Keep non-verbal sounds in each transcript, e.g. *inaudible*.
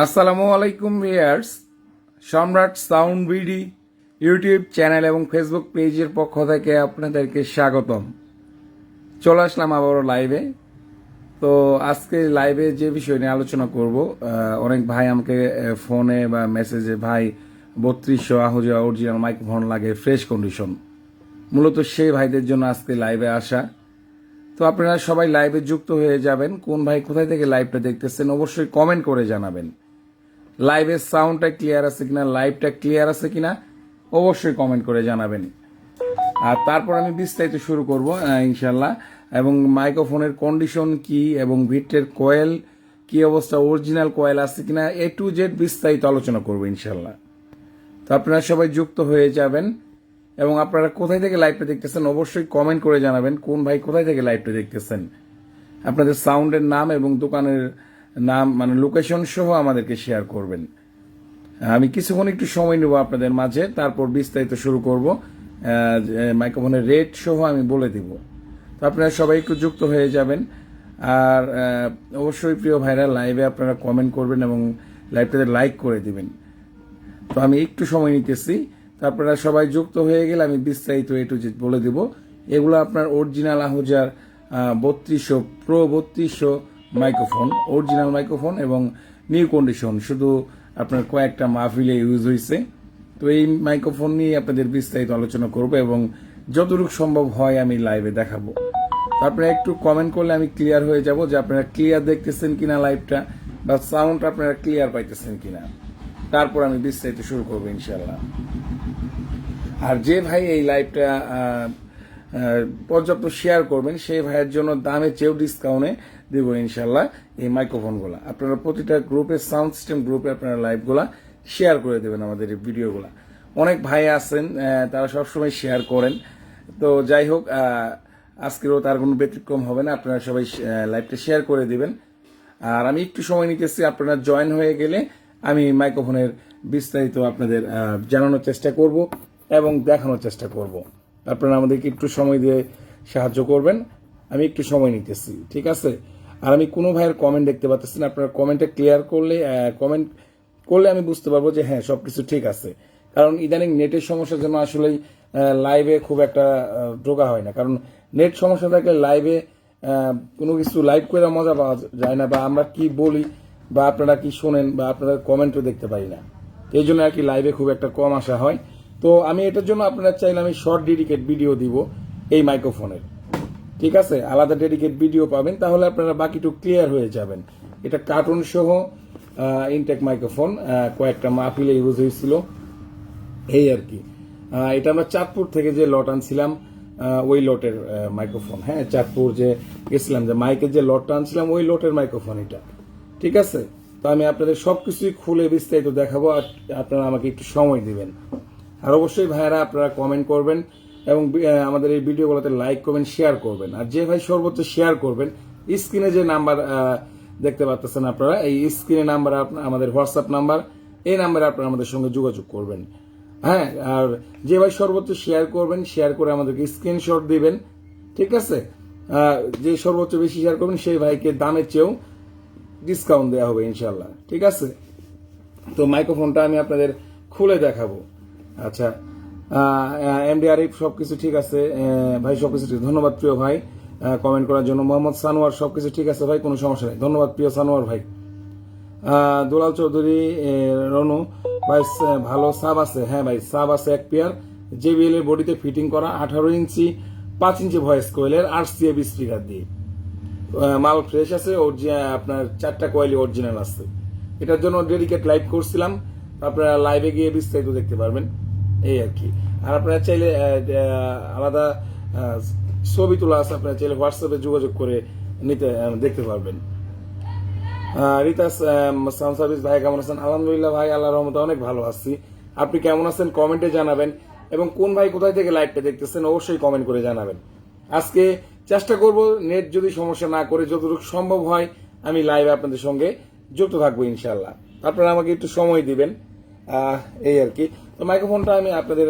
আসসালামু আলাইকুম viewers Samrat sound BD YouTube channel এবং ফেসবুক পেজের পক্ষ থেকে আপনাদেরকে স্বাগতম। চলে আসলাম আবারও লাইভে। তো আজকে লাইভে যে বিষয় নিয়ে আলোচনা করব অনেক ভাই আমাকে ফোনে বা মেসেজে, ভাই, বত্রিশশো আহুজা অরিজিনাল মাইক্রোফোন লাগে ফ্রেশ কন্ডিশন মূলত সেই ভাইদের জন্য আজকে লাইভে আসা। তো আপনারা সবাই লাইভে যুক্ত হয়ে যাবেন। কোন ভাই কোথায় থেকে লাইভটা দেখতেছেন, অবশ্যই কমেন্ট করে জানাবেন। লাইভের সাউন্ডটা ক্লিয়ার আছে কিনা লাইভটা ক্লিয়ার আছে কিনা, অবশ্যই কমেন্ট করে জানাবেন। আর তারপর আমি বিস্তারিত শুরু করব ইনশাল্লাহ এবং মাইক্রোফোনের কন্ডিশন কি এবং ভিটের কয়েল কি অবস্থা অরিজিনাল কয়েল আছে কিনা এ টু জেড বিস্তারিত আলোচনা করব ইনশাল্লাহ তো আপনারা সবাই যুক্ত হয়ে যাবেন। এবং আপনারা কোথায় থেকে লাইভটা দেখতেছেন, অবশ্যই কমেন্ট করে জানাবেন, কোন ভাই কোথায় থেকে লাইভটা দেখতেছেন। আপনাদের সাউন্ডের নাম এবং দোকানের নাম মানে লোকেশন সহ আমাদেরকে শেয়ার করবেন। আমি কিছুক্ষণ একটু সময় নেব আপনাদের মাঝে, তারপর বিস্তারিত শুরু করব। মাইক্রোফোনের রেট সহ আমি বলে দিব। তো আপনারা সবাই একটু যুক্ত হয়ে যাবেন। আর অবশ্যই প্রিয় ভাইরা লাইভে আপনারা কমেন্ট করবেন এবং লাইভটাতে লাইক করে দিবেন। তো আমি একটু সময় নিতেছি। তো আপনারা সবাই যুক্ত হয়ে গেলে আমি বিস্তারিত এ টু জেড বলে দেব। এগুলো আপনার অরিজিনাল আহুজার বত্রিশশো প্রো বত্রিশশো মাইক্রোফোন অরিজিনাল মাইক্রোফোন এবং নিউ কন্ডিশন শুধু আপনার কয়েকটা মাহফিলে ইউজ হয়েছে তো এই মাইক্রোফোন নিয়ে আপনাদের বিস্তারিত আলোচনা করব এবং যতটুকু সম্ভব হয় আমি লাইভে দেখাবো। আপনারা একটু কমেন্ট করলে আমি ক্লিয়ার হয়ে যাব যে আপনারা ক্লিয়ার দেখতেছেন কিনা লাইভটা বা সাউন্ড আপনারা ক্লিয়ার পাইতেছেন কিনা। তারপর আমি বিস্তারিত শুরু করব ইনশাল্লাহ আর যে ভাই এই লাইভটা পর্যাপ্ত শেয়ার করবেন সেই ভাইয়ের জন্য দামে চেয়েও ডিসকাউন্টে দেবো ইনশাল্লাহ এই মাইক্রোফোনগুলো আপনারা প্রতিটা গ্রুপে সাউন্ড সিস্টেম গ্রুপে আপনারা লাইভগুলা শেয়ার করে দেবেন আমাদের এই ভিডিওগুলা অনেক ভাই আছেন তারা সবসময় শেয়ার করেন। তো যাই হোক আজকেরও তার কোনো ব্যতিক্রম হবে না। আপনারা সবাই লাইভটা শেয়ার করে দিবেন। আর আমি একটু সময় নিতেছি, আপনারা জয়েন হয়ে গেলে আমি মাইক্রোফোনের বিস্তারিত আপনাদের জানানোর চেষ্টা করব এবং দেখানোর চেষ্টা করব। আপনারা আমাদেরকে একটু সময় দিয়ে সাহায্য করবেন। আমি একটু সময় নিতেছি, ঠিক আছে? আর আমি কোনো ভাইয়ের কমেন্ট দেখতে পাচ্ছি না। আপনারা কমেন্টটা ক্লিয়ার করলে কমেন্ট করলে আমি বুঝতে পারব যে হ্যাঁ সবকিছু ঠিক আছে। কারণ ইদানিং নেটের সমস্যার জন্য আসলে লাইভে খুব একটা ঢোকা হয় না। কারণ নেট সমস্যা থাকলে লাইভে কোনো কিছু লাইভ করে মজা পাওয়া যায় না বা আমরা কি বলি বা আপনারা কি শোনেন বা আপনারা কমেন্টও দেখতে পাই না। এই জন্য আর কি লাইভে খুব একটা কম আসা হয়। তো আমি এটার জন্য আপনারা চাইলে আমি শর্ট ডেডিকেট ভিডিও দিব এই মাইক্রোফোনের ঠিক আছে? আলাদা ডেডিকেট ভিডিও পাবেন, তাহলে আপনারা বাকিটুকু ক্লিয়ার হয়ে যাবেন। এটা কার্টুন সহ ইনটেক মাইক্রোফোন কয়েকটা মাহফিলে ইউজ হয়েছিল। এই আর কি। এটা আমরা চাঁদপুর থেকে যে লট আনছিলাম ওই লটের মাইক্রোফোন হ্যাঁ চাঁদপুর যে গেছিলাম, যে মাইকের যে লটটা আনছিলাম, ওই লটের মাইক্রোফোন এটা। ঠিক আছে? তো আমি আপনাদের সবকিছুই খুলে বিস্তারিত দেখাবো, আর আপনারা আমাকে একটু সময় দিবেন। আর অবশ্যই ভাইয়েরা আপনারা কমেন্ট করবেন। এবং আমাদের এই ভিডিওগুলোতে লাইক করবেন শেয়ার করবেন। আর যে ভাই সর্বোচ্চ শেয়ার করবেন স্ক্রিনে যে নাম্বার দেখতে পাচ্ছেন আপনারা, এই স্ক্রিনে নাম্বার আমাদের হোয়াটসঅ্যাপ নাম্বার এই নাম্বারে আপনারা আমাদের সঙ্গে যোগাযোগ করবেন। হ্যাঁ আর যে ভাই সর্বোচ্চ শেয়ার করবেন শেয়ার করে আমাদেরকে স্ক্রিনশট দিবেন, ঠিক আছে? যে সর্বোচ্চ বেশি শেয়ার করবেন, সেই ভাইকে দামের চেয়েও ডিসকাউন্ট দেওয়া হবে ইনশাল্লাহ ঠিক আছে? তো মাইক্রোফোনটা আমি আপনাদের খুলে দেখাবো। আচ্ছা এমডি আরিফ, সবকিছু ঠিক আছে। ভাই, সবকিছু ঠিক ধন্যবাদ প্রিয় ভাই কমেন্ট করার জন্য। মোহাম্মদ সানোয়ার, সবকিছু ঠিক আছে ভাই? কোনো সমস্যা নেই। ধন্যবাদ প্রিয় সানোয়ার ভাই। দুলাল চৌধুরী রনু, ভাই ভালো সাব আছে। হ্যাঁ ভাই, সাব আছে এক পেয়ার। জেবিএল এর বডিতে ফিটিং করা, আঠারো ইঞ্চি, পাঁচ ইঞ্চি ভয়েস কোয়েলের আর সিএবি স্পিকার দিয়ে। মাল ফ্রেশ আছে আপনার চারটা কোয়ালি অরিজিনাল আছে। এটার জন্য ডেডিকেট লাইভ করছিলাম। আপনারা লাইভে গিয়ে বিস্তারিত দেখতে পারবেন। এই আর কি। আর আপনারা চাইলে আলাদা ছবি তোলা আছে, আপনারা চাইলে হোয়াটসঅ্যাপে যোগাযোগ করে নিতে দেখতে পারবেন। রিতাস সাউন্ড সার্ভিস, ভাই কেমন আছেন? আলহামদুলিল্লাহ ভাই আল্লাহ রহমতে অনেক ভালো আছি। আপনি কেমন আছেন? কমেন্টে জানাবেন। এবং কোন ভাই কোথায় থেকে লাইভটা দেখতেছেন, অবশ্যই কমেন্ট করে জানাবেন। আজকে চেষ্টা করব নেট যদি সমস্যা না করে যতটুকু সম্ভব হয়, আমি লাইভে আপনাদের সঙ্গে যুক্ত থাকব ইনশাল্লাহ আপনারা আমাকে একটু সময় দিবেন। এই আর কি। তো মাইক্রোফোনটা আমি আপনাদের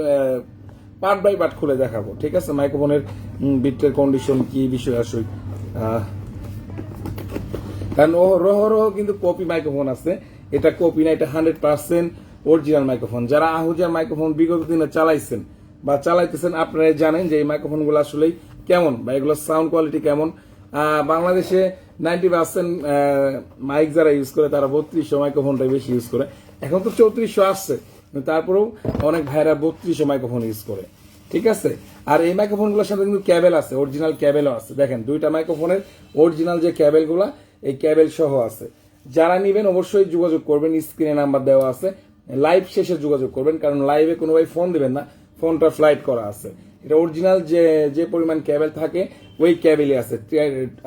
পার্ট বাই পার্ট খুলে দেখাবো, ঠিক আছে? মাইক্রোফোনের বিটের কন্ডিশন কি বিষয় আসুক। কারণ ও রহ রহ কিন্তু কপি মাইক্রোফোন আছে। এটা কপি না, এটা হান্ড্রেড পার্সেন্ট অরিজিনাল মাইক্রোফোন যারা আহুজার মাইক্রোফোন বিগত দিনে চালাইছেন বা চালাইতেছেন আপনারা জানেন যে এই মাইক্রোফোনগুলো আসলে কেমন বা এগুলোর সাউন্ড কোয়ালিটি কেমন। বাংলাদেশে নাইনটি পার্সেন্ট মাইক যারা ইউজ করে, তারা বত্রিশশো মাইক্রোফোনটাই বেশি ইউজ করে। এখন তো চৌত্রিশশো আসছে। তারপরেও অনেক ভাইরা বত্রিশশো মাইক্রোফোন ইউজ করে। ঠিক আছে? আর এই মাইক্রোফোনগুলোর সাথে কিন্তু ক্যাবেল আছে অরিজিনাল ক্যাবেলও আছে। দেখেন, দুইটা মাইক্রোফোনের অরিজিনাল যে ক্যাবেলগুলো এই ক্যাবেল সহ আছে। যারা নিবেন অবশ্যই যোগাযোগ করবেন স্ক্রিনে নাম্বার দেওয়া আছে। লাইভ শেষে যোগাযোগ করবেন, কারণ লাইভে কোনো ভাই ফোন দেবেন না ফোনটা ফ্লাইট করা আছে। এটা অরিজিনাল যে যে পরিমাণ ক্যাবেল থাকে, ওই ক্যাবেলই আছে।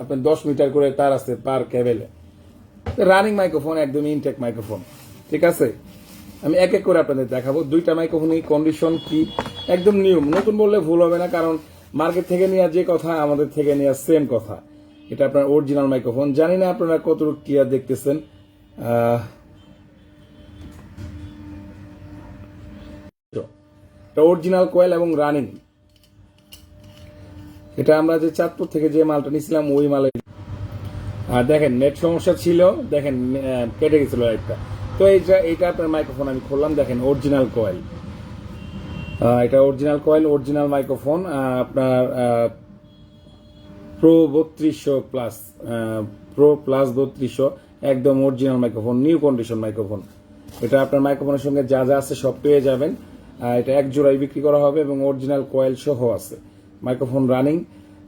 আপনার দশ মিটার করে তার আছে পার ক্যাবেলে রানিং মাইক্রোফোন একদম ইনটেক মাইক্রোফোন ঠিক আছে? আমি এক এক করে আপনাদের দেখাবো। দুইটা মাইক্রোফোনের কন্ডিশন কি? একদম নিয়ম নতুন বললে ভুল হবে না, কারণ মার্কেট থেকে নেওয়া যে কথা, আমাদের থেকে নেওয়া সেম কথা। এটা আপনার অরিজিনাল মাইক্রোফোন জানি না আপনারা কতটুকু ক্লিয়ার দেখতেছেন। অরিজিনাল কয়েল এবং রানিং এটা আমরা যে চাঁদপুর থেকে যে মালটা নিয়েছিলাম, ওই মালের। আর দেখেন নেট সমস্যা ছিল, দেখেন কেটে গেছিল একটা তো এইটা এটা আপনার মাইক্রোফোন আমি খুললাম, দেখেন অরিজিনাল কয়েল এটা অরিজিনাল কয়েল অরিজিনাল মাইক্রোফোন আপনার প্রো বত্রিশশো প্লাস প্রো প্লাস বত্রিশশো, একদম original microphone new condition microphone এটা আপনার মাইক্রোফোনের সঙ্গে যা যা আছে সব পেয়ে যাবেন। এটা এক জোড়াই বিক্রি করা হবে এবং অরিজিনাল কয়েল সহ আছে। মাইক্রোফোন রানিং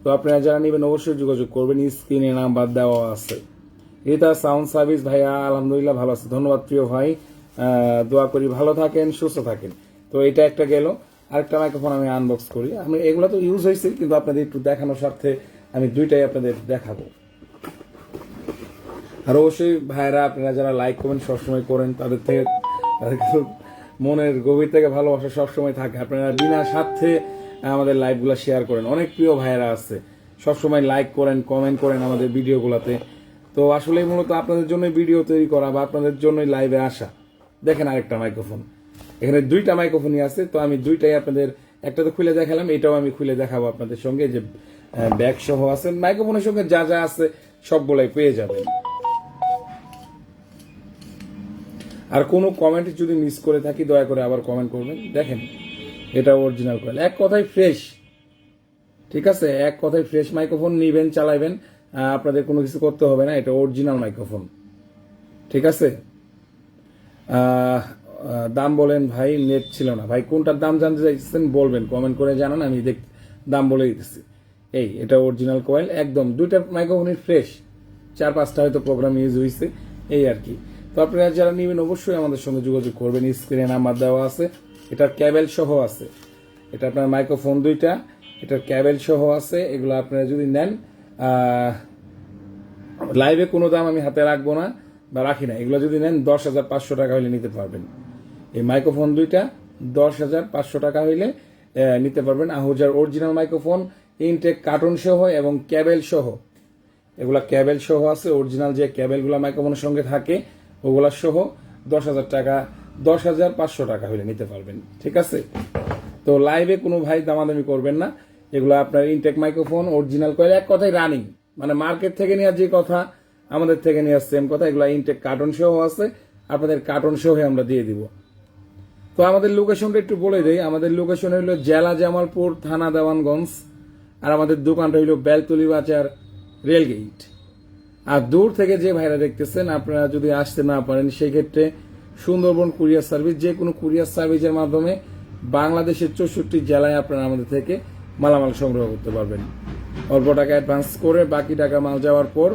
তো আপনারা যারা নেবেন অবশ্যই যোগাযোগ করবেন, স্ক্রিনে নাম্বার দেওয়া আছে। এটা সাউন্ড সার্ভিস ভাইয়া, আলহামদুলিল্লাহ ভালো আছে। ধন্যবাদ প্রিয় ভাই। দোয়া করি ভালো থাকেন, সুস্থ থাকেন। তো এটা একটা গেল। আরেকটা মাইক্রোফোন আমি আনবক্স করি। আমি এগুলো তো ইউজ হয়েছে, কিন্তু আপনাদের একটু দেখানোর স্বার্থে আমি দুইটাই আপনাদের দেখাবো। আর অবশ্যই ভাইরা আপনারা যারা লাইক কমেন্ট সবসময় করেন, তাদের থেকে তাদের মনের গভীর থেকে ভালোবাসা সবসময় থাকে। আপনারা বিনা স্বার্থে আমাদের লাইভগুলো শেয়ার করেন। অনেক প্রিয় ভাইয়েরা আছে। সবসময় লাইক করেন কমেন্ট করেন আমাদের ভিডিওগুলোতে তো আসলে মূলত আপনাদের জন্যই ভিডিও তৈরি করা বা আপনাদের জন্যই লাইভে আসা। দেখেন আরেকটা মাইক্রোফোন এখানে দুইটা মাইক্রোফোনই আছে, তো আমি দুইটাই আপনাদের, একটা তো খুলে দেখালাম, এটাও আমি খুলে দেখাবো আপনাদের সঙ্গে যে ব্যাগ সহ আছে। মাইক্রোফোনের সঙ্গে যা যা আছে, সবগুলাই পেয়ে যাবেন। আর কোনো কমেন্ট যদি মিস করে থাকি, দয়া করে আবার কমেন্ট করবেন। দেখেন, এটা অরিজিনাল কয়েল এক কথায় ফ্রেশ ঠিক আছে? এক কথায় ফ্রেশ মাইক্রোফোন নিবেন, চালাইবেন। আপনাদের কোনো কিছু করতে হবে না, এটা অরিজিনাল মাইক্রোফোন ঠিক আছে? দাম বলেন, ভাই নেট ছিল না। ভাই, কোনটার দাম জানতে চাইছেন বলবেন কমেন্ট করে জানান, আমি দেখ, দাম বলে দিতেছি। এই, এটা অরিজিনাল কয়েল একদম, দুইটা মাইক্রোফোনই ফ্রেশ চার, পাঁচটা হয়তো প্রোগ্রাম ইউজ হয়েছে এই আর কি। তো আপনারা যারা নেবেন, অবশ্যই আমাদের সঙ্গে যোগাযোগ করবেন স্ক্রিনে নাম্বার দেওয়া আছে এটার ক্যাবেল সহ আছে। এটা আপনার মাইক্রোফোন দুইটা, এটার ক্যাবেল সহ আছে, এগুলো আপনারা যদি নেন লাইভে কোনো দাম আমি হাতে রাখব না বা রাখি না। এগুলো যদি নেন, দশ হাজার পাঁচশো টাকা হইলে নিতে পারবেন। এই মাইক্রোফোন দুইটা, দশ হাজার পাঁচশো টাকা হইলে নিতে পারবেন। আহুজার অরিজিনাল মাইক্রোফোন ইনটেক কার্টুন সহ এবং ক্যাবেল সহ। এগুলা ক্যাবেল সহ আছে অরিজিনাল যে ক্যাবেলগুলো মাইক্রোফোনের সঙ্গে থাকে, ওগুলা সহ দশ হাজার টাকা, দশ হাজার পাঁচশো টাকা হইলে নিতে পারবেন। ঠিক আছে? তো লাইভে কোনো ভাই দামাদামি করবেন না। এগুলো আপনার ইনটেক মাইক্রোফোন অরিজিনাল কয়েল এক কথায় রানিং মানে মার্কেট থেকে নেওয়ার যে কথা, আমাদের থেকে নেওয়ার সেম কথা, এগুলো ইনটেক কার্টন সহ আছে। আপনাদের কার্টন সহ আমরা দিয়ে দিব। তো আমাদের লোকেশনটা একটু বলে দেই। আমাদের লোকেশন হইল জেলা জামালপুর, থানা দেওয়ানগঞ্জ। আর আমাদের দোকানটা হইল বেলতলি বাজার রেলগেট আর দূর থেকে যে ভাইরা দেখতেছেন, আপনারা যদি আসতে না পারেন সেই ক্ষেত্রে সুন্দরবন কুরিয়ার সার্ভিস, যে কোনো কুরিয়ার সার্ভিসের মাধ্যমে বাংলাদেশের চৌষট্টি জেলায় আপনারা আমাদের থেকে মালামাল সংগ্রহ করতে পারবেন। অল্প টাকা অ্যাডভান্স করে বাকি টাকা মাল যাওয়ার পর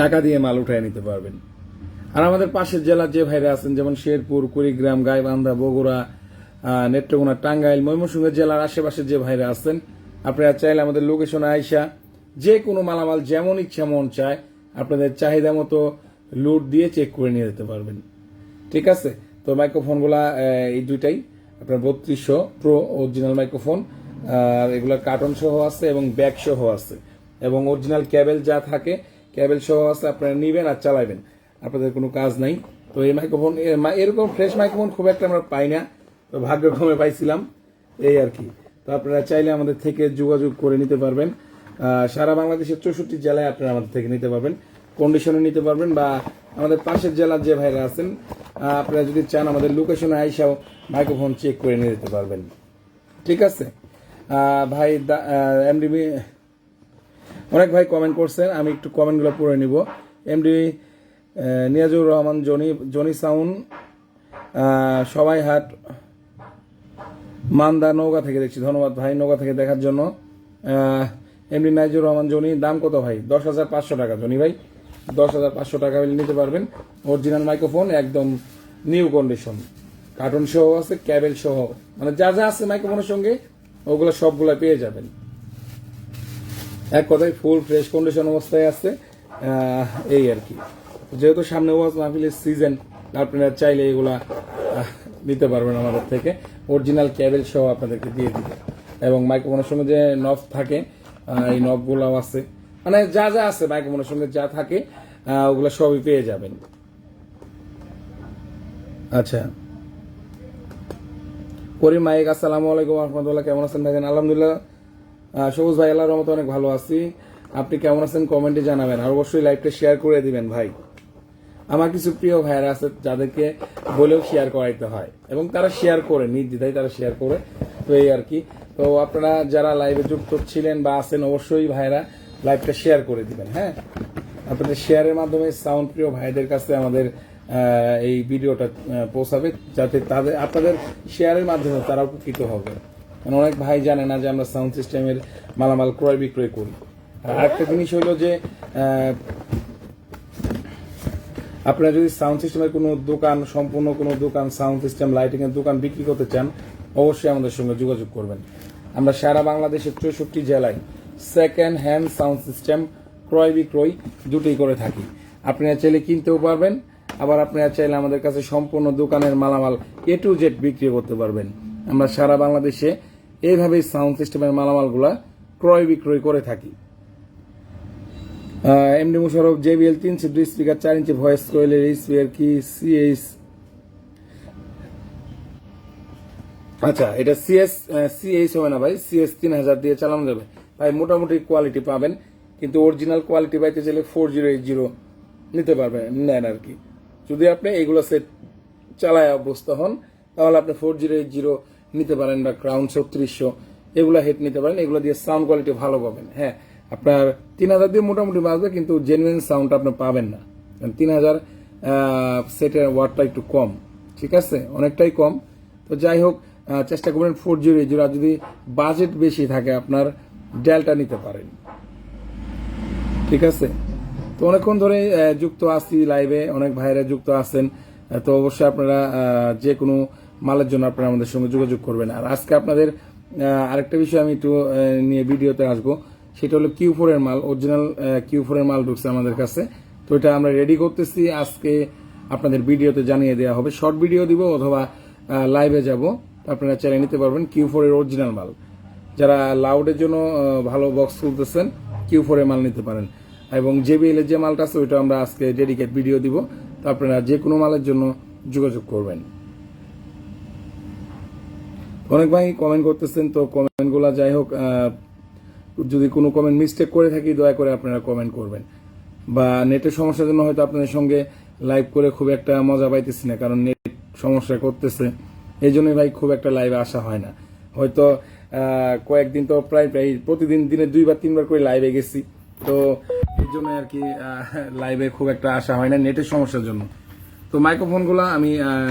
টাকা দিয়ে মাল উঠায় নিতে পারবেন। আর আমাদের পাশের জেলার যে ভাইরা আছেন, যেমন শেরপুর, কুড়িগ্রাম, গাইবান্ধা, বগুড়া নেত্রকোনা, টাঙ্গাইল, ময়মনসিংহ জেলার আশেপাশের যে ভাইরা আছেন, আপনারা চাইলে আমাদের লোকেশনে আইসা যে কোনো মালামাল যেমন ইচ্ছা মন চায়, আপনাদের চাহিদা মতো লুট দিয়ে চেক করে নিয়ে যেতে পারবেন। ঠিক আছে? তো মাইক্রোফোনগুলা এই দুইটাই। আপনার বত্রিশশো প্রো অরিজিনাল মাইক্রোফোন আর এগুলোর কার্টন সহ আছে এবং ব্যাগ সহ আছে। এবং অরিজিনাল ক্যাবেল যা থাকে ক্যাবেল সহ আছে, আপনারা নিবেন আর চালাবেন। আপনাদের কোনো কাজ নাই। তো এই মাইক্রোফোন এরকম ফ্রেশ মাইক্রোফোন খুব একটা আমরা পাই না। তো ভাগ্যক্রমে পাইছিলাম। এই আর কি। তো আপনারা চাইলে আমাদের থেকে যোগাযোগ করে নিতে পারবেন। সারা বাংলাদেশের চৌষট্টি জেলায় আপনারা আমাদের থেকে নিতে পারবেন। কন্ডিশনে নিতে পারবেন বা আমাদের পাশের জেলার যে ভাইরা আছেন আপনারা যদি চান আমাদের লোকেশনে আইসাও মাইক্রোফোন চেক করে নিয়ে যেতে পারবেন। ঠিক আছে? ভাই এমডিবি অনেক ভাই কমেন্ট করছেন আমি একটু কমেন্টগুলো পড়ে নিব। MD Niazur Rahman Johnny Jony sound আহ, সবাই হাট মান্দা নৌকা থেকে দেখছি ধন্যবাদ ভাই নৌকা থেকে দেখার জন্য। এমডি নাইজুর রহমান জনি দাম কত ভাই? দশ হাজার পাঁচশো টাকা জনি ভাই দশ হাজার পাঁচশো টাকা নিতে পারবেন। অরিজিনাল মাইক্রোফোন একদম নিউ কন্ডিশন কার্টুন সহ আছে ক্যাবেল সহ মানে যা যা আছে মাইক্রোফোনের সঙ্গে ওগুলো সবগুলো পেয়ে যাবেন। এক কথায় ফুল ফ্রেশ কন্ডিশন অবস্থায় আছে। এই আর কি। যেহেতু সামনে ওয়াজ মাহফিলের সিজন আপনারা চাইলে এগুলা নিতে পারবেন আমাদের থেকে। অরিজিনাল ক্যাবেল সহ আপনাদেরকে দিয়ে দিব। এবং মাইক্রোফোনের সঙ্গে যে নব থাকে এই নবগুলাও আছে। মানে যা যা আছে মাইক্রোফোনের সঙ্গে যা থাকে ওগুলো সবই পেয়ে যাবেন। আচ্ছা। করিম মাইক, আসসালামু আলাইকুম রহমতুল্লাহ। কেমন আছেন ভাইজান? আলহামদুলিল্লাহ। সবুজ ভাই, আল্লাহর রহমতে অনেক ভালো আছি। আপনি কেমন আছেন কমেন্টে জানাবেন আর অবশ্যই লাইভটা শেয়ার করে দিবেন ভাই। আমার কিছু প্রিয় ভাইয়েরা আছে যাদেরকে বলেও শেয়ার করাইতে হয় এবং তারা শেয়ার করে, নির্দ্বিধায় তারা শেয়ার করে। তো এই আর কি। তো আপনারা যারা লাইভে যুক্ত ছিলেন বা আছেন, অবশ্যই ভাইরা লাইভটা শেয়ার করে দিবেন হ্যাঁ? আপনাদের শেয়ারের মাধ্যমে সাউন্ড প্রিয় ভাইদের কাছে আমাদের এই ভিডিওটা পৌঁছাবে যাতে তাদের আপনাদের শেয়ারের মাধ্যমে তারা উপকৃত হবে। কারণ অনেক ভাই জানে না যে আমরা সাউন্ড সিস্টেমের মালামাল ক্রয় বিক্রয় করি। আর আরেকটা জিনিস হলো যে আপনারা যদি সাউন্ড সিস্টেমের কোনো দোকান, সম্পূর্ণ কোনো দোকান সাউন্ড সিস্টেম লাইটিং এর দোকান বিক্রি করতে চান, অবশ্যই আমাদের সঙ্গে যোগাযোগ করবেন। আমরা সারা বাংলাদেশের চৌষট্টি জেলায় সেকেন্ড হ্যান্ড সাউন্ড সিস্টেম ক্রয় বিক্রয় দুটোই করে থাকি। আপনারা চাইলে কিনতেও পারবেন। আবার আপনারা চাইলে আমাদের কাছে সম্পূর্ণ দোকানের মালামাল এ টু জেড বিক্রি করতে পারবেন। আমরা সারা বাংলাদেশে এইভাবেই সাউন্ড সিস্টেমের মালামালগুলা ক্রয় বিক্রয় করে থাকি। এমডি মুশারফ জেবিএল তিন ইঞ্চি দুই স্পিকার চার ইঞ্চি ভয়েস কোয়েলের স্পিকার কি সিএস আচ্ছা এটা সিএস সিএস হবে না ভাই সিএস তিন হাজার দিয়ে চালানো যাবে। ভাই, মোটামুটি কোয়ালিটি পাবেন, কিন্তু অরিজিনাল কোয়ালিটি পাইতে চাইলে ফোর জিরো এইট জিরো নিতে পারবেন নেন আর কি। যদি আপনি এগুলো সেট চালায় অভ্যস্ত হন, তাহলে আপনি ফোর জিরো এইট জিরো নিতে পারেন বা ক্রাউন ছত্রিশশো, এগুলো হেড নিতে পারেন। এগুলো দিয়ে সাউন্ড কোয়ালিটি ভালো পাবেন। হ্যাঁ আপনার তিন হাজার দিয়ে মোটামুটি বাজবে কিন্তু জেনুইন সাউন্ড আপনি পাবেন না। কারণ তিন হাজার সেটের ওয়ার্ডটা একটু কম, ঠিক আছে? অনেকটাই কম। তো যাই হোক চেষ্টা করবেন ফোর জিরো এইট জিরো আর যদি বাজেট বেশি থাকে, আপনার ডেলটা নিতে পারেন। ঠিক আছে? তো অনেকক্ষণ ধরে যুক্ত আছি লাইভে অনেক ভাইরা যুক্ত আছেন। তো অবশ্যই আপনারা যে কোনো মালের জন্য আপনারা আমাদের সঙ্গে যোগাযোগ করবেন। আর আজকে আপনাদের আরেকটা বিষয় আমি একটু নিয়ে ভিডিওতে আসব। সেটা হলো কিউ ফোর এর মাল অরিজিনাল কিউ ফোর এর মাল ঢুকছে আমাদের কাছে। তো এটা আমরা রেডি করতেছি। আজকে আপনাদের ভিডিওতে জানিয়ে দেওয়া হবে। শর্ট ভিডিও দিব অথবা লাইভে যাব। আপনারা চালিয়ে নিতে পারবেন কিউ ফোর এর অরিজিনাল মাল। যারা লাউডের জন্য ভালো বক্স তুলতেছেন কিউ ফোর এর মাল নিতে পারেন। এবং জেবিএল এর যে মালটা আছে, ওইটা আমরা আজকে ডেডিকেট ভিডিও দিব। তো আপনারা যে কোনো মালের জন্য যোগাযোগ করবেন। অনেক ভাই কমেন্ট করতেছেন, তো কমেন্টগুলো যাই হোক যদি কোনো কমেন্ট মিস্টেক করে থাকি, দয়া করে আপনারা কমেন্ট করবেন। বা নেটের সমস্যার জন্য হয়তো আপনাদের সঙ্গে লাইভ করে খুব একটা মজা পাইতেছি না, কারণ নেট সমস্যা করতেছে। এই জন্যই ভাই খুব একটা লাইভে আসা হয় না। হয়তো কয়েকদিন তো প্রায় প্রায় প্রতিদিন, দিনে দুইবার, তিনবার করে লাইভে গেছি। তো এই জন্য আর কি লাইভে খুব একটা আসা হয় না নেটের সমস্যার জন্য। তো মাইক্রোফোনগুলো আমি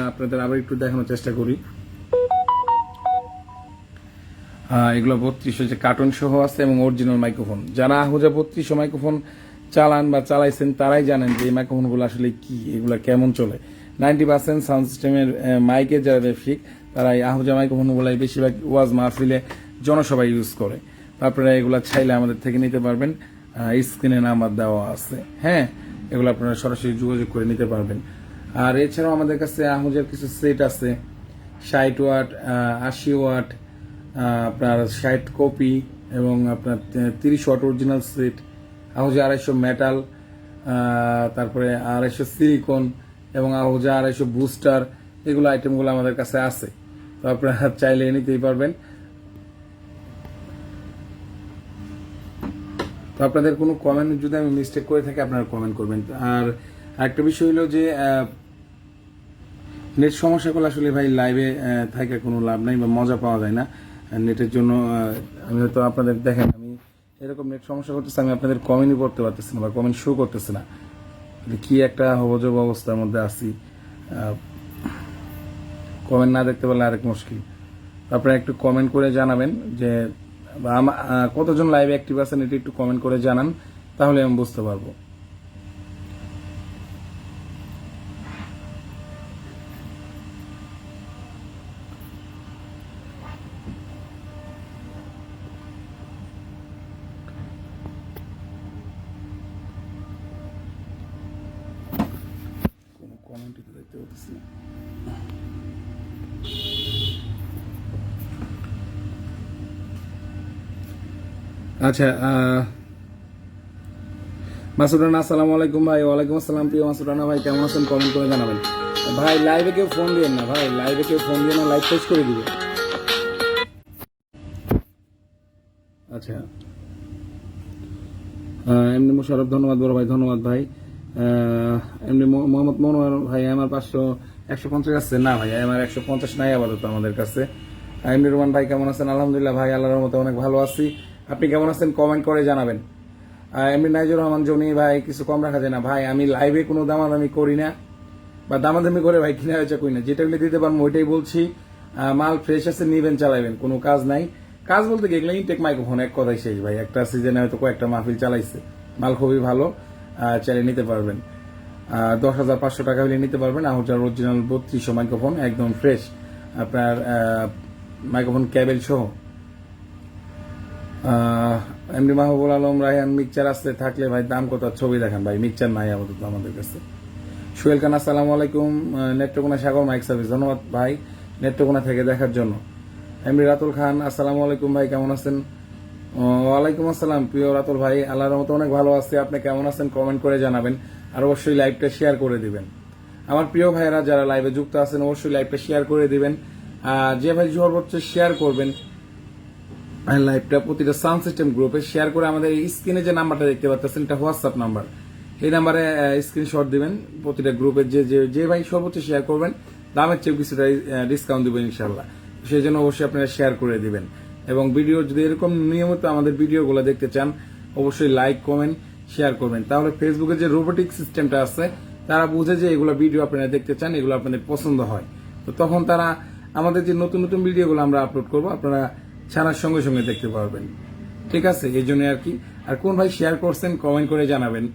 আপনাদের আবার একটু দেখানোর চেষ্টা করি। এগুলো বত্রিশ হচ্ছে কার্টুন সহ আছে এবং অরিজিনাল মাইক্রোফোন যারা আহুজা বত্রিশ মাইক্রোফোন চালান বা চালাইছেন, তারাই জানেন যে এই মাইক্রোফোনগুলো আসলে কি, এগুলো কেমন চলে। নাইনটি পার্সেন্ট সাউন্ড সিস্টেমের মাইকের যারা ব্যবসায়িক তারা এই আহুজা মাইক্রোফোনগুলাই বেশিরভাগ ওয়াজ মাহফিলে জনসভা ইউজ করে। তারপরে এগুলো চাইলে আমাদের থেকে নিতে পারবেন। স্ক্রিনে নাম্বার দেওয়া আছে। হ্যাঁ এগুলো আপনারা সরাসরি যোগাযোগ করে নিতে পারবেন। আর এছাড়াও আমাদের কাছে আহুজের কিছু সেট আছে। ষাট ওয়াট আশি ওয়াট আপনার ষাট কপি এবং আপনার তিরিশ ওয়াট অরিজিনাল সেট আহুজা আড়াইশো মেটাল তারপরে আড়াইশো সিলিকন এবং আহুজা আড়াইশো বুস্টার এগুলো আইটেমগুলো আমাদের কাছে আছে। তো আপনারা *laughs* চাইলে নিতেই পারবেন। তো আপনাদের কোনো কমেন্ট যদি আমি মিস্টেক করে থাকি, আপনারা কমেন্ট করবেন। আর একটা বিষয় হলো যে নেট সমস্যা করলে আসলে ভাই লাইভে থাকে কোনো লাভ নাই বা মজা পাওয়া যায় না। নেটের জন্য আমি হয়তো আপনাদের দেখেন, আমি এরকম নেট সমস্যা করতেছে, আমি আপনাদের কমেন্টই পড়তে পারতেছি না বা কমেন্ট শো করতেছে না। কি একটা হবজব অবস্থার মধ্যে আছি। কমেন্ট না দেখতে পারলে আরেক মুশকিল। আপনারা একটু কমেন্ট করে জানাবেন যে কতজন লাইভে অ্যাক্টিভ আছেন এটি একটু কমেন্ট করে জানান তাহলে আমি বুঝতে পারব। আচ্ছা মাসুদানা, আসসালামু আলাইকুম ভাই। ওয়ালাইকুম আসসালাম প্রিয় মাসুদানা ভাই, কেমন আছেন? কমেন্ট করে জানাবেন। ভাই লাইভে কেউ ফোন দিবেন না, ভাই। লাইভে কেউ ফোন দিয়ে না লাইভ টেস্ট করে দিবে। আচ্ছা। এমনি মোশারফ ধন্যবাদ বড় ভাই, ধন্যবাদ ভাই। এমনি মোহাম্মদ মনোয়ার ভাই আমার পাঁচশো, একশো পঞ্চাশ আছে? না ভাই আমার একশো পঞ্চাশ নাই আপাতত আমাদের কাছে। এমনি রোমান ভাই, কেমন আছেন? আলহামদুলিল্লাহ ভাই, আল্লাহর মতো অনেক ভালো আছি। আপনি কেমন আছেন কমেন্ট করে জানাবেন। এমনি নাইজুর রহমান, জনি ভাই, কিছু কম রাখা যায় না। ভাই, আমি লাইভে কোনো দামাদামি করি না, বা দামাদামি করে ভাই কিনা হয়েছে কই না। যেটা বলে দিতে পারব, ওইটাই বলছি। মাল ফ্রেশ আছে, নিবেন চালাবেন কোনো কাজ নাই। কাজ বলতে কি এগুলো ইনটেক মাইক্রোফোন এক কথাই শেষ, ভাই। একটা সিজনে হয়তো কয়েকটা মাহফিল চালাইছে। মাল খুবই ভালো চালিয়ে নিতে পারবেন। দশ হাজার পাঁচশো টাকা হলে নিতে পারবেন। আহুজার অরিজিনাল বত্রিশশো মাইক্রোফোন একদম ফ্রেশ আপনার মাইক্রোফোন ক্যাবেল সহ। এমনি মাহবুল আলম রায়হান মিক্সচার আসতে থাকলে ভাই দাম কত? ছবি দেখান ভাই মিক্সচার নাই আপাতত আমাদের কাছে। সোহেল খান, আসসালামু আলাইকুম। Netrokona Sagar mike service. ধন্যবাদ ভাই নেত্রকোনা থেকে দেখার জন্য। এমনি রাতুল খান, আসসালামু আলাইকুম ভাই, কেমন আছেন? ওয়ালাইকুম আসসালাম, প্রিয় রাতুল ভাই। আল্লাহর মতো অনেক ভালো আছে। আপনি কেমন আছেন কমেন্ট করে জানাবেন আর অবশ্যই লাইভটা শেয়ার করে দিবেন। আমার প্রিয় ভাইয়েরা যারা লাইভে যুক্ত আছেন, অবশ্যই লাইভটা শেয়ার করে দিবেন। আর যে ভাই সর্বোচ্চ শেয়ার করবেন। লাইভটা প্রতিটা সাউন্ড সিস্টেম গ্রুপে শেয়ার করে আমাদের স্ক্রিনে যে নাম্বারটা দেখতে পাচ্ছেন, এটা হোয়াটসঅ্যাপ নাম্বার এই নাম্বারে স্ক্রিনশট দিবেন, প্রতিটা গ্রুপের যে যে ভাই সর্বোচ্চ শেয়ার করবেন, দামের চেয়ে কিছুটা ডিসকাউন্ট দিবেন ইনশাল্লাহ সেই জন্য অবশ্যই আপনারা শেয়ার করে দিবেন। এবং ভিডিও যদি এরকম নিয়মিত আমাদের ভিডিওগুলো দেখতে চান, অবশ্যই লাইক কমেন্ট শেয়ার করবেন। তাহলে ফেসবুকে যে রোবোটিক সিস্টেমটা আছে, তারা বুঝে যে এগুলো ভিডিও আপনারা দেখতে চান, এগুলো আপনাদের পছন্দ হয়। তো তখন তারা আমাদের যে নতুন নতুন ভিডিওগুলো আমরা আপলোড করব, আপনারা ছাড়ার সঙ্গে সঙ্গে দেখতে পারবেন। ঠিক আছে? এই জন্য আর কি। আর কোন ভাই শেয়ার করছেন কমেন্ট করে জানাবেন।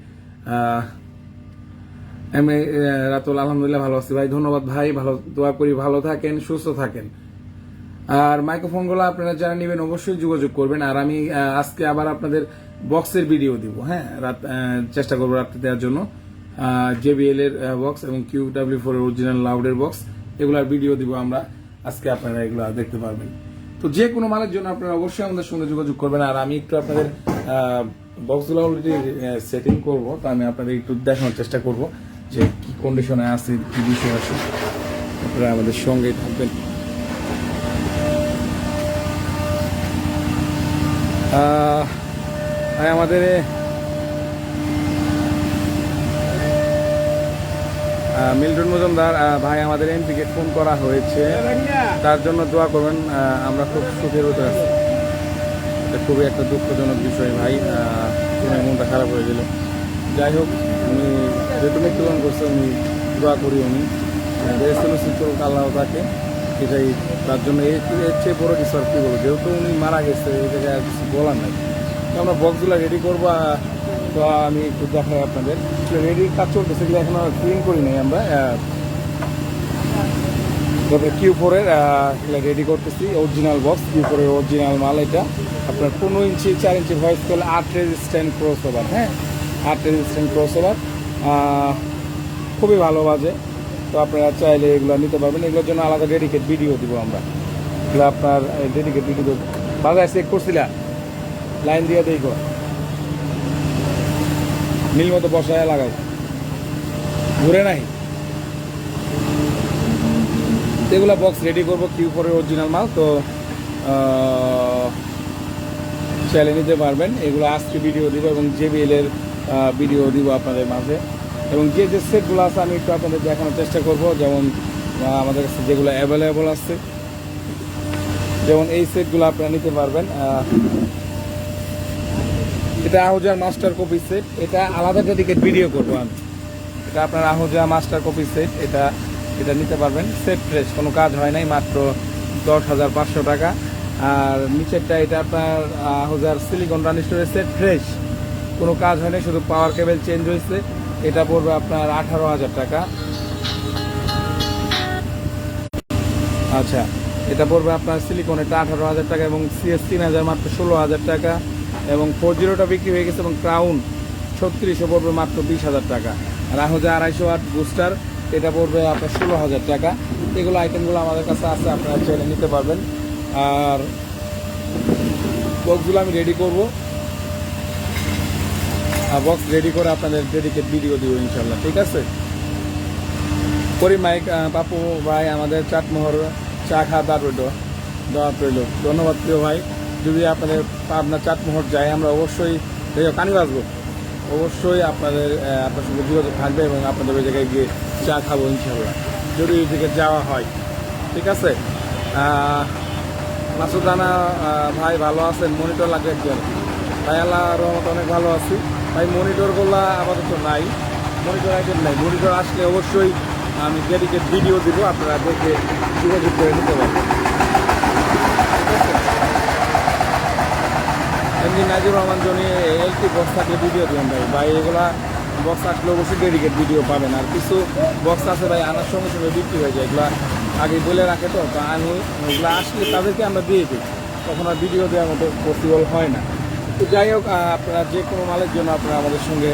এমনি রাতুল, আলহামদুলিল্লাহ ভালো আছি। ভাই, ধন্যবাদ ভাই। ভালো, দোয়া করি, ভালো থাকেন, সুস্থ থাকেন। আর মাইক্রোফোনগুলো আপনারা যারা নেবেন, অবশ্যই যোগাযোগ করবেন। আর আমি আজকে আবার আপনাদের বক্সের ভিডিও দিব হ্যাঁ? রাত চেষ্টা করব রাত্রে দেওয়ার জন্য। জেবিএল এর বক্স এবং কিউ ডাব্লিউ ফোর অরিজিনাল লাউডের বক্স এগুলার ভিডিও দিব আমরা। আজকে আপনারা এগুলো দেখতে পারবেন। তো যে কোনো মালের জন্য আপনারা অবশ্যই আমাদের সঙ্গে যোগাযোগ করবেন। আর আমি একটু আপনাদের বক্সগুলো অলরেডি সেটিং করব, তো আমি আপনাদের একটু দেখানোর চেষ্টা করব যে কি কন্ডিশনে আছে, কি বিষয় আছে। আপনারা আমাদের সঙ্গে থাকবেন। আমাদের এ, আহ, মিল্টন মজুমদার ভাই আমাদের এমপিকে ফোন করা হয়েছে। তার জন্য দোয়া করবেন আমরা খুব সুখের ভিতরে আছি। এটা খুবই একটা দুঃখজনক বিষয় ভাই শুনে মনটা খারাপ হয়ে গেল। যাই হোক, উনি যেহেতু মৃত্যুবরণ করছে, উনি দোয়া করি উনি। বেসলুচিত আল্লাহ তাকে এটাই তার জন্য এর চেয়ে বড় কিছু আর কী বলব? যেহেতু উনি মারা গেছে, এই জায়গায় আর কিছু বলার নাই। আমরা বক্সগুলো রেডি করব তো আমি একটু দেখাই আপনাদের। রেডি কাজ চলতেছে এগুলো এখনও ক্লিন করি নাই আমরা তবে কিউ ফোরের রেডি করতেছি অরিজিনাল বক্স কিউ ফোরের অরিজিনাল মাল এটা। আপনার পনেরো ইঞ্চি, চার ইঞ্চি ভয়েস করলে আট রেজিস্ট্যান্ট ক্রস ওভার হ্যাঁ? আট রেজিস্ট্যান্ট ক্রস ওভার খুবই ভালো বাজে। তো আপনারা চাইলে এগুলো নিতে পারবেন। এগুলোর জন্য আলাদা ডেডিকেট ভিডিও দিব আমরা। এগুলো আপনার ডেডিকেট ভিডিও বাজায় চেক করছিলা? লাইন দিয়ে দেখো। নীল মতো বসায় লাগাও। ঘুরে নাই এগুলো বক্স রেডি করব কিউ ফোরের অরিজিনাল মাল, তো চাইলে নিতে পারবেন। এগুলো আজকে ভিডিও দিব এবং জেবিএল এর ভিডিও দিব আপনাদের মাঝে। এবং যে যে সেটগুলো আছে, আমি একটু আপনাদের দেখানোর চেষ্টা করব। যেমন আমাদের কাছে যেগুলো অ্যাভেলেবল আছে। যেমন এই সেটগুলো আপনারা নিতে পারবেন এটা আহুজার মাস্টার কপি সেট। এটা আলাদা ডেডিকেট ভিডিও করব আমি। এটা আপনার আহুজা মাস্টার কপি সেট। এটা এটা নিতে পারবেন। সেট ফ্রেশ কোনো কাজ হয় নাই, মাত্র দশ হাজার পাঁচশো টাকা। আর নিচেরটা এটা আপনার আহুজার সিলিকন রান স্টোরের সেট ফ্রেশ কোনো কাজ হয় নাই, শুধু পাওয়ার কেবল চেঞ্জ হয়েছে। এটা পড়বে আপনার আঠারো হাজার টাকা। আচ্ছা এটা পড়বে আপনার সিলিকন এটা আঠারো হাজার টাকা এবং সিএস তিন হাজার মাত্র ষোলো হাজার টাকা। এবং ফোর জিরোটা বিক্রি হয়ে গেছে এবং ক্রাউন ছত্রিশশো পড়বে মাত্র বিশ হাজার টাকা। আর আহুজা আড়াইশো আট বুস্টার এটা পড়বে আপনার ষোলো হাজার টাকা। এগুলো আইটেমগুলো আমাদের কাছে আছে, আপনারা চাইলে নিতে পারবেন। আর বক্সগুলো আমি রেডি করব। আর বক্স রেডি করে আপনাদের ডেডিকেট ভিডিও দিব ইনশাল্লাহ ঠিক আছে? করিম মাইক পাপু ভাই, আমাদের চাটমোহর চা খা দাঁড় রইল রইল। ধন্যবাদ প্রিয় ভাই। যদি আপনাদের আপনার চাটমোহর যায় আমরা অবশ্যই কানি বাজবো। অবশ্যই আপনাদের আপনার সঙ্গে যোগাযোগ থাকবে এবং আপনাদের ওই জায়গায় গিয়ে চা খাব ইনশাল্লাহ যদি ওই দিকে যাওয়া হয় ঠিক আছে? আহ, মাসুদ ভাই ভালো আছেন? মনিটর লাগবে একজন। ভাই আল্লাহ রহমত অনেক ভালো আছি। ভাই মনিটরগুলো আপাতত নাই। মনিটর আইটেম নাই। মনিটর আসলে অবশ্যই আমি ডেডিকেট ভিডিও দিব আপনারা দেখে যোগাযোগ করে নিতে পারবেন। এমনি Nazir Rahman, Johnny, LT box থাকলে ভিডিও দিবেন ভাই। ভাই, এগুলা বক্স আসলে অবশ্যই ডেডিকেট ভিডিও পাবেন। আর কিছু বক্স আছে ভাই, আনার সঙ্গে সঙ্গে বিক্রি হয়ে যায়। এগুলা আগে বলে রাখে তো, তা আমি ওগুলো আসলে তাদেরকে আমরা দিয়ে দিই। তখন আর ভিডিও দেওয়ার মতো পসিবল হয় না। তো যাই হোক আপনারা যে কোনো মালের জন্য আপনারা আমাদের সঙ্গে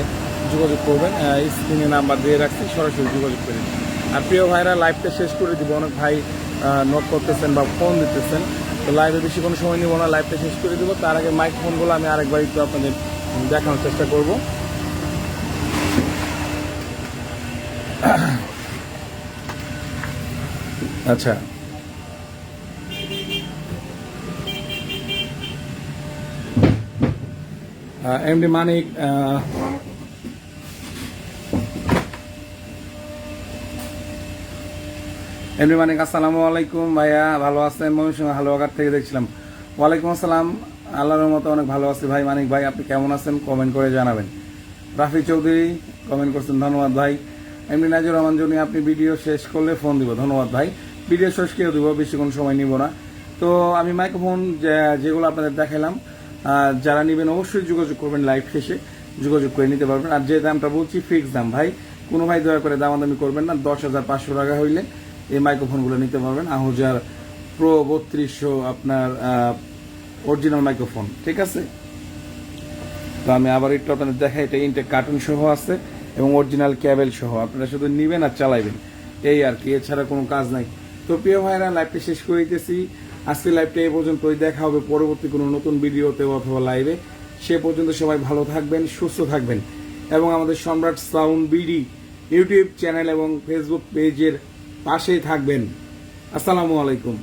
যোগাযোগ করবেন। স্ক্রিনে নাম্বার দিয়ে রাখছি, সরাসরি যোগাযোগ করেন আর প্রিয় ভাইরা লাইভটা শেষ করে দিব। অনেক ভাই নোট করতেছেন বা ফোন দিতেছেন। তো লাইভে বেশি কোনো সময় নিব না লাইভটা শেষ করে দেবো। তার আগে মাইক ফোনগুলো আমি আরেকবার একটু আপনাদের দেখানোর চেষ্টা করব। আচ্ছা। এমডি মানিক এমনি মানিক আসসালামু আলাইকুম ভাইয়া, ভালো আছেন? ময়মনসিংহ হালুয়াঘাট থেকে দেখছিলাম। ওয়ালাইকুম আসসালাম। আল্লাহর রহমতে অনেক ভালো আছি ভাই। মানিক ভাই, আপনি কেমন আছেন? কমেন্ট করে জানাবেন। রাফি চৌধুরী কমেন্ট করছেন, ধন্যবাদ ভাই। এমনি নাজির রহমান জনি, আপনি ভিডিও শেষ করলে ফোন দিব। ধন্যবাদ ভাই। ভিডিও শেষ কেউ দিব বেশি কোনো সময় নিব না। তো আমি মাইক্রোফোন যেগুলো আপনাদের দেখালাম যারা নেবেন অবশ্যই যোগাযোগ করবেন লাইভ শেষে। যোগাযোগ করে নিতে পারবেন। আর যে দামটা বলছি ফিক্স দাম ভাই। কোনো ভাই দয়া করে দামাদামি করবেন না। দশ হাজার পাঁচশো টাকা হইলে এই মাইক্রোফোনগুলো নিতে পারবেন। আহুজার প্রো বত্রিশশো আপনার অরিজিনাল মাইক্রোফোন, ঠিক আছে? তো আমি আবার একটু আপনাদের দেখাই, এটা ইনটেক কার্টুন সহ আছে এবং অরিজিনাল ক্যাবেল সহ। আপনারা শুধু নিবেন আর চালাইবেন। এই আর কি, এছাড়া কোনো কাজ নাই। তো প্রিয় ভাইরা লাইভটা শেষ করে দিতেছি আজকে লাইভটা এই পর্যন্তই। দেখা হবে পরবর্তী কোনো নতুন ভিডিওতে অথবা লাইভে সে পর্যন্ত সবাই ভালো থাকবেন, সুস্থ থাকবেন। এবং আমাদের Samrat sound BD YouTube channel এবং ফেসবুক পেজের পাশেই থাকবেন। আসসালামু আলাইকুম।